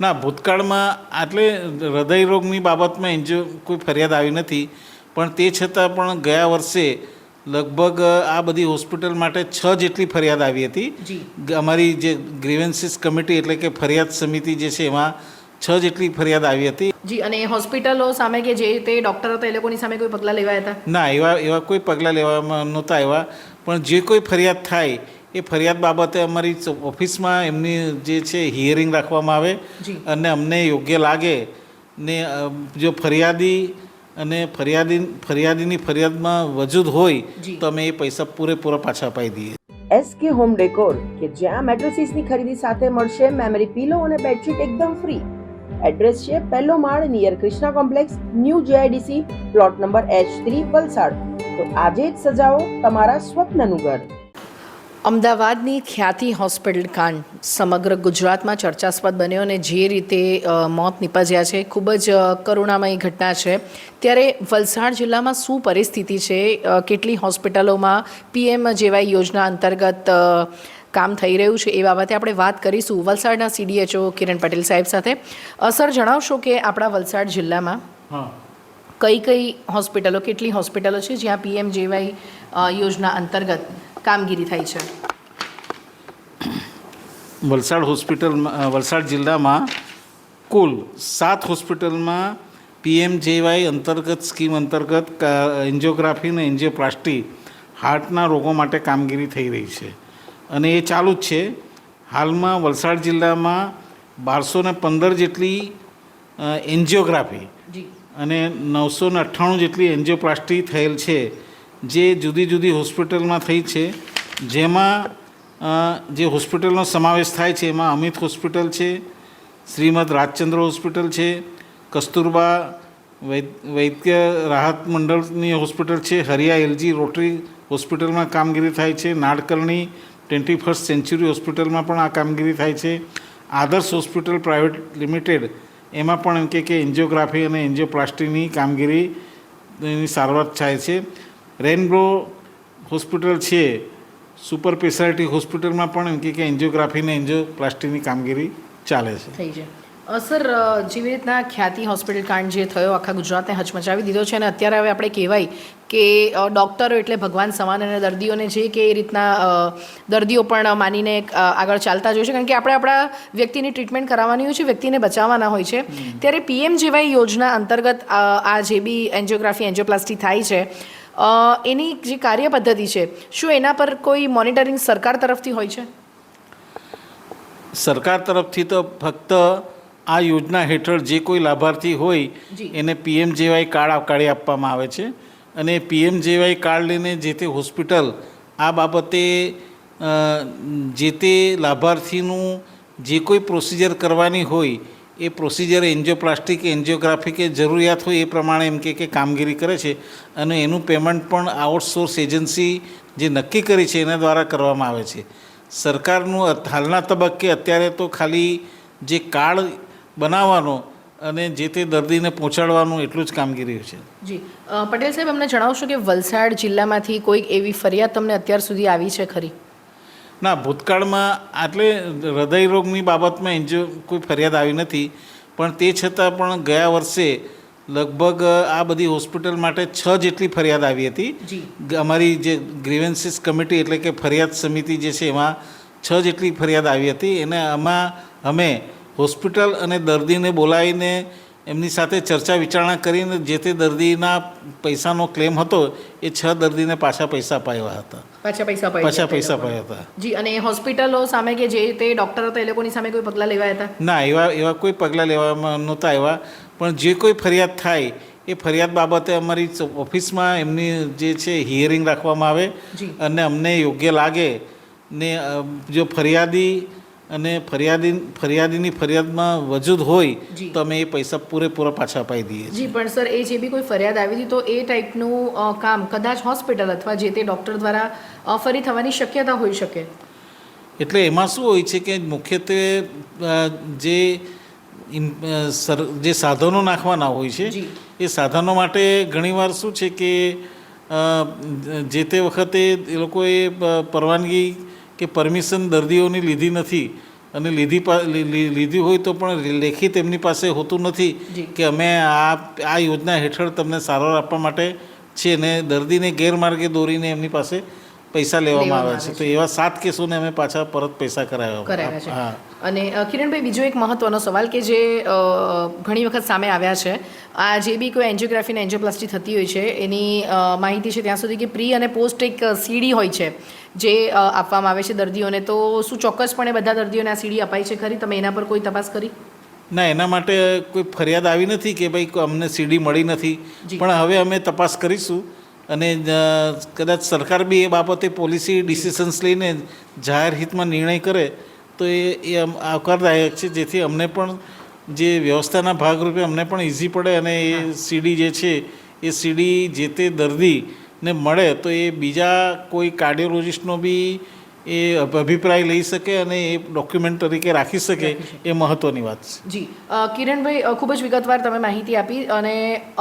ના ભૂતકાળમાં આટલે હૃદય રોગની બાબતમાં એન્જિયો કોઈ ફરિયાદ આવી નથી પણ તે છતાં પણ ગયા વર્ષે લગભગ આ બધી હોસ્પિટલ માટે છ જેટલી ફરિયાદ આવી હતી. અમારી જે ગ્રીવન્સીસ કમિટી એટલે કે ફરિયાદ સમિતિ જે છે એમાં છ જેટલી ફરિયાદ આવી હતી. જી અને હોસ્પિટલો સામે કે જે તે ડૉક્ટર હતા એ લોકોની સામે કોઈ પગલાં લેવાયા હતા? ના એવા એવા કોઈ પગલાં લેવામાં નહોતા આવ્યા પણ જે કોઈ ફરિયાદ થાય એ ફરિયાદ બાબતે અમારી ઓફિસમાં એમની જે છે હિયરિંગ રાખવામાં આવે અને અમને યોગ્ય લાગે ને જો ફરિયાદી અને ફરિયાદી ફરિયાદીની ફરિયાદમાં વજૂદ હોય. તો અમે એ પૈસા પૂરેપૂરા પાછા અપાઈ દઈએ. એસકે હોમ ડેકોર કે જ્યાં મેટ્રેસીસની ખરીદી સાથે મળશે મેમરી પીલો અને બેડશીટ એકદમ ફ્રી એડ્રેસ છે પહેલો માળ near Krishna complex new GIDC plot number H three Valsad. તો આજે જ સજાવો તમારા સ્વપ્નનું ઘર. અમદાવાદની ખ્યાતિ હોસ્પિટલ કાંડ સમગ્ર ગુજરાતમાં ચર્ચાસ્પદ બન્યો અને જે રીતે મોત નિપજ્યા છે ખૂબ જ કરુણામય ઘટના છે. ત્યારે વલસાડ જિલ્લામાં શું પરિસ્થિતિ છે? કેટલી હોસ્પિટલોમાં પીએમ જેવાય યોજના અંતર્ગત કામ થઈ રહ્યું છે એ બાબતે આપણે વાત કરીશું વલસાડના સીડીએચઓ કિરણ પટેલ સાહેબ સાથે. સર જણાવશો કે આપણા વલસાડ જિલ્લામાં હા. કઈ કઈ હોસ્પિટલો કેટલી હોસ્પિટલો છે જ્યાં પીએમ જેવાય યોજના અંતર્ગત કામગીરી થાય છે? વલસાડ હોસ્પિટલમાં વલસાડ જિલ્લામાં કુલ સાત હોસ્પિટલમાં પીએમ જેવાય અંતર્ગત સ્કીમ અંતર્ગત એન્જિયોગ્રાફી અને એન્જિયોપ્લાસ્ટી હાર્ટના રોગો માટે કામગીરી થઈ રહી છે. અને એ ચાલુ જ છે. હાલમાં વલસાડ જિલ્લામાં બારસો ને પંદર જેટલી એન્જિયોગ્રાફી અને નવસો ને અઠ્ઠાણું જેટલી એન્જિયોપ્લાસ્ટી થયેલ છે જે જુદી જુદી હોસ્પિટલમાં થઈ છે. જેમાં જે હોસ્પિટલનો સમાવેશ થાય છે, એમાં અમિત હોસ્પિટલ છે, શ્રીમદ રાજચંદ્ર હોસ્પિટલ છે, કસ્તુરબા વૈદ- વૈદ્ય રાહત મંડળની હોસ્પિટલ છે, હરિયા એલજી રોટરી હોસ્પિટલમાં કામગીરી થાય છે, નાડકર્ણી ટ્વેન્ટી ફર્સ્ટ સેન્ચુરી હોસ્પિટલમાં પણ આ કામગીરી થાય છે, આદર્શ હોસ્પિટલ પ્રાઇવેટ લિમિટેડ, એમાં પણ એમ કે કે એન્જિયોગ્રાફી અને એન્જિયોપ્લાસ્ટીની કામગીરીની સારવાર થાય છે, રેનબો હોસ્પિટલ છે સુપર સ્પેશિયાલિટી હોસ્પિટલમાં પણ એમ કે કે એન્જિયોગ્રાફી અને એન્જિયોપ્લાસ્ટીની કામગીરી ચાલે છે. થઈ છે. સર જેવી રીતના ખ્યાતિ હોસ્પિટલ કાંડ જે થયો આખા ગુજરાતને હચમચાવી દીધો છે અને અત્યારે હવે આપણે કહેવાય કે ડૉક્ટરો એટલે ભગવાન સમાન અને દર્દીઓને જે કે એ રીતના દર્દીઓ પણ માનીને આગળ ચાલતા જોઈએ છે. કારણ કે આપણે આપણા વ્યક્તિની ટ્રીટમેન્ટ કરાવવાની હોય છે વ્યક્તિને બચાવવાના હોય છે. ત્યારે પીએમ જેવાય યોજના અંતર્ગત આ જે બી એન્જિયોગ્રાફી એન્જિયોપ્લાસ્ટી થાય છે એની જે કાર્ય પદ્ધતિ છે શું એના પર કોઈ મોનિટરિંગ સરકાર તરફથી હોય છે? સરકાર તરફથી તો ફક્ત આ યોજના હેઠળ જે કોઈ લાભાર્થી હોય એને પીએમ જેવાય કાર્ડ કાઢી આપવામાં આવે છે. અને પીએમ જેવાય કાર્ડ લઈને જે તે હોસ્પિટલ આ બાબતે જે તે લાભાર્થીનું જે કોઈ પ્રોસિજર કરવાની હોય એ પ્રોસિજર એન્જિયોપ્લાસ્ટિક એન્જિયોગ્રાફી કે જરૂરિયાત હોય એ પ્રમાણે એમ કે કામગીરી કરે છે અને એનું પેમેન્ટ પણ આઉટસોર્સ એજન્સી જે નક્કી કરી છે એના દ્વારા કરવામાં આવે છે. સરકારનું હાલના તબક્કે અત્યારે તો ખાલી જે કાર્ડ બનાવવાનો અને જે તે દર્દીને પહોંચાડવાનું એટલું જ કામગીરી છે. જી. પટેલ સાહેબ, અમને જણાવશો કે વલસાડ જિલ્લામાંથી કોઈક એવી ફરિયાદ તમને અત્યાર સુધી આવી છે ખરી? ના ભૂતકાળમાં આટલે હૃદય રોગની બાબતમાં એન્જિયો કોઈ ફરિયાદ આવી નથી પણ તે છતાં પણ ગયા વર્ષે લગભગ આ બધી હોસ્પિટલ માટે છ જેટલી ફરિયાદ આવી હતી. અમારી જે ગ્રીવન્સીસ કમિટી એટલે કે ફરિયાદ સમિતિ જે છે એમાં છ જેટલી ફરિયાદ આવી હતી. એને આમાં અમે હોસ્પિટલ અને દર્દીને બોલાવીને એમની સાથે ચર્ચા વિચારણા કરીને જે તે દર્દીના પૈસાનો ક્લેમ હતો એ છ દર્દીને પાછા પૈસા અપાયા હતા. પાછા પૈસા પાછા પૈસા. અપાયા હતા. જી અને હોસ્પિટલો સામે કે જે તે ડૉક્ટર હતા એ લોકોની સામે કોઈ પગલાં લેવાયા હતા? ના એવા એવા કોઈ પગલાં લેવામાં નહોતા આવ્યા. પણ જે કોઈ ફરિયાદ થાય એ ફરિયાદ બાબતે અમારી ઓફિસમાં એમની જે છે હિયરિંગ રાખવામાં આવે અને અમને યોગ્ય લાગે ને જો ફરિયાદી અને ફરિયાદી ફરિયાદીની ફરિયાદમાં વજૂદ હોય તો અમે એ પૈસા પૂરેપૂરા પાછા અપાઈ દઈએ જી પણ સર એ જે બી કોઈ ફરિયાદ આવી હતી તો એ ટાઈપનું કામ કદાચ હોસ્પિટલ અથવા જે તે ડૉક્ટર દ્વારા ફરી થવાની શક્યતા હોઈ શકે? એટલે એમાં શું હોય છે કે મુખ્યત્વે જે સર જે સાધનો નાખવાના હોય છે એ સાધનો માટે ઘણીવાર શું છે કે જે તે વખતે એ લોકોએ પરવાનગી કે પરમિશન દર્દીઓની લીધી નથી અને લીધી લીધી હોય તો પણ લેખિત એમની પાસે હોતું નથી કે અમે આ આ યોજના હેઠળ તમને સારવાર આપવા માટે છે ને દર્દીને ગેરમાર્ગે દોરીને એમની પાસે પૈસા લેવામાં આવે છે. તો એવા સાત કેસોને અમે પાછા પરત પૈસા કરાવ્યા. હા. અને કિરણભાઈ બીજો એક મહત્વનો સવાલ કે જે ઘણી વખત સામે આવ્યા છે. આ જે બી કોઈ એન્જિયોગ્રાફી અને એન્જિયોપ્લાસ્ટી થતી હોય છે એની માહિતી છે ત્યાં સુધી કે પ્રી અને પોસ્ટ એક સીડી હોય છે જે આપવામાં આવે છે દર્દીઓને. તો શું ચોક્કસપણે બધા દર્દીઓને આ સીડી અપાય છે ખરી? તમે એના પર કોઈ તપાસ કરી? ના એના માટે કોઈ ફરિયાદ આવી નથી કે ભાઈ અમને સીડી મળી નથી. પણ હવે અમે તપાસ કરીશું અને કદાચ સરકાર બી એ બાબતે પોલિસી ડિસિશન્સ લઈને જાહેર હિતમાં નિર્ણય કરે તો એ એ આવકારદાયક છે જેથી અમને પણ જે વ્યવસ્થાના ભાગરૂપે અમને પણ ઇઝી પડે અને એ સીડી જે છે એ સીડી જે તે દર્દીને મળે તો એ બીજા કોઈ કાર્ડિયોલોજિસ્ટનો બી એ અભિપ્રાય લઈ શકે અને એ ડોક્યુમેન્ટ તરીકે રાખી શકે એ મહત્ત્વની વાત છે. જી. કિરણભાઈ ખૂબ જ વિગતવાર તમે માહિતી આપી અને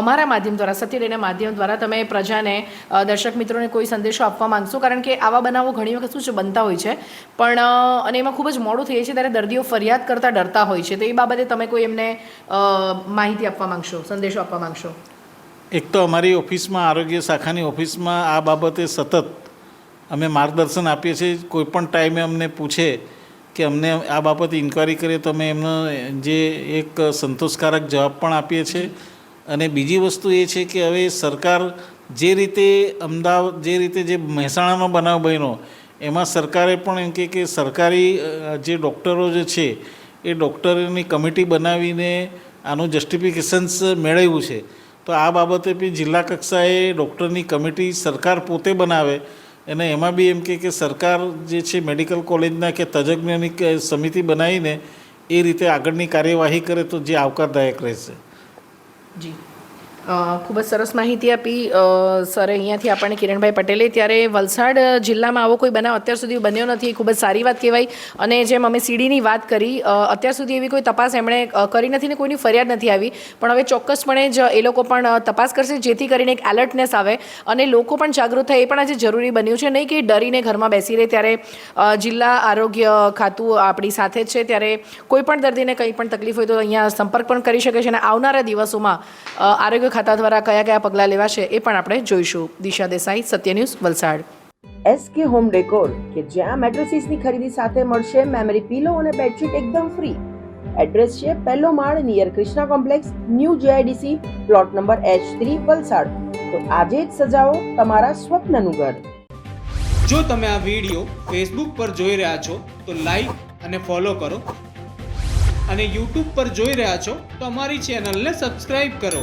અમારા માધ્યમ દ્વારા સત્યડેના માધ્યમ દ્વારા તમે પ્રજાને દર્શક મિત્રોને કોઈ સંદેશો આપવા માંગશો. કારણ કે આવા બનાવો ઘણી વખત શું છે બનતા હોય છે. પણ અને એમાં ખૂબ જ મોડું થઈ જાય છે ત્યારે દર્દીઓ ફરિયાદ કરતા ડરતા હોય છે. તો એ બાબતે તમે કોઈ એમને માહિતી આપવા માંગશો સંદેશો આપવા માંગશો? એક તો અમારી ઓફિસમાં આરોગ્ય શાખાની ઓફિસમાં આ બાબતે સતત અમે માર્ગદર્શન આપીએ છીએ. કોઈ પણ ટાઈમે અમને પૂછે કે અમને આ બાબતે ઇન્ક્વાયરી કરીએ, તો અમે એમનો જે એક સંતોષકારક જવાબ પણ આપીએ છીએ. અને બીજી વસ્તુ એ છે કે હવે સરકાર જે રીતે અમદાવાદ, જે રીતે જે મહેસાણાનો બનાવ બન્યો, એમાં સરકારે પણ એમ કહે કે સરકારી જે ડૉક્ટરો જે છે, એ ડૉક્ટરોની કમિટી બનાવીને આનું જસ્ટિફિકેશન્સ મેળવ્યું છે. તો આ બાબતે બી જિલ્લા કક્ષાએ ડૉક્ટરની કમિટી સરકાર પોતે બનાવે. અને એમાં બી એમ કહે કે સરકાર જે છે મેડિકલ કોલેજના કે તજજ્ઞની સમિતિ બનાવીને એ રીતે આગળની કાર્યવાહી કરે તો જે આવકારદાયક રહેશે. જી. ખૂબ જ સરસ માહિતી આપી. સરે અહીંયાથી આપણને કિરણભાઈ પટેલે. ત્યારે વલસાડ જિલ્લામાં આવો કોઈ બનાવ અત્યાર સુધી બન્યો નથી ખૂબ જ સારી વાત કહેવાય. અને જેમ અમે સીડીની વાત કરી અત્યાર સુધી એવી કોઈ તપાસ એમણે કરી નથી ને કોઈની ફરિયાદ નથી આવી. પણ હવે ચોક્કસપણે જ એ લોકો પણ તપાસ કરશે, જેથી કરીને એક એલર્ટનેસ આવે અને લોકો પણ જાગૃત થાય. એ પણ આજે જરૂરી બન્યું છે. નહીં કે ડરીને ઘરમાં બેસી રહે. ત્યારે જિલ્લા આરોગ્ય ખાતું આપણી સાથે જ છે. ત્યારે કોઈ પણ દર્દીને કંઈ પણ તકલીફ હોય તો અહીંયા સંપર્ક પણ કરી શકે છે. અને આવનારા દિવસોમાં આરોગ્ય ખાતા દ્વારા કયા કયા પગલાં લેવાશે એ પણ આપણે જોઈશું. Disha Desai Satya news Valsad SK home decor કે જ્યાં મેટ્રેસીસની ખરીદી સાથે મળશે મેમરી પીલો અને બેડશીટ એકદમ ફ્રી. એડ્રેસ છે પહેલો માળ near Krishna complex new GIDC plot number H three Valsad. તો આજે જ સજાવો તમારા સ્વપ્નનું ઘર. જો તમે આ વીડિયો ફેસબુક પર જોઈ રહ્યા છો તો લાઈક અને ફોલો કરો. અને યુટ્યુબ પર જોઈ રહ્યા છો તો અમારી ચેનલને સબસ્ક્રાઇબ કરો.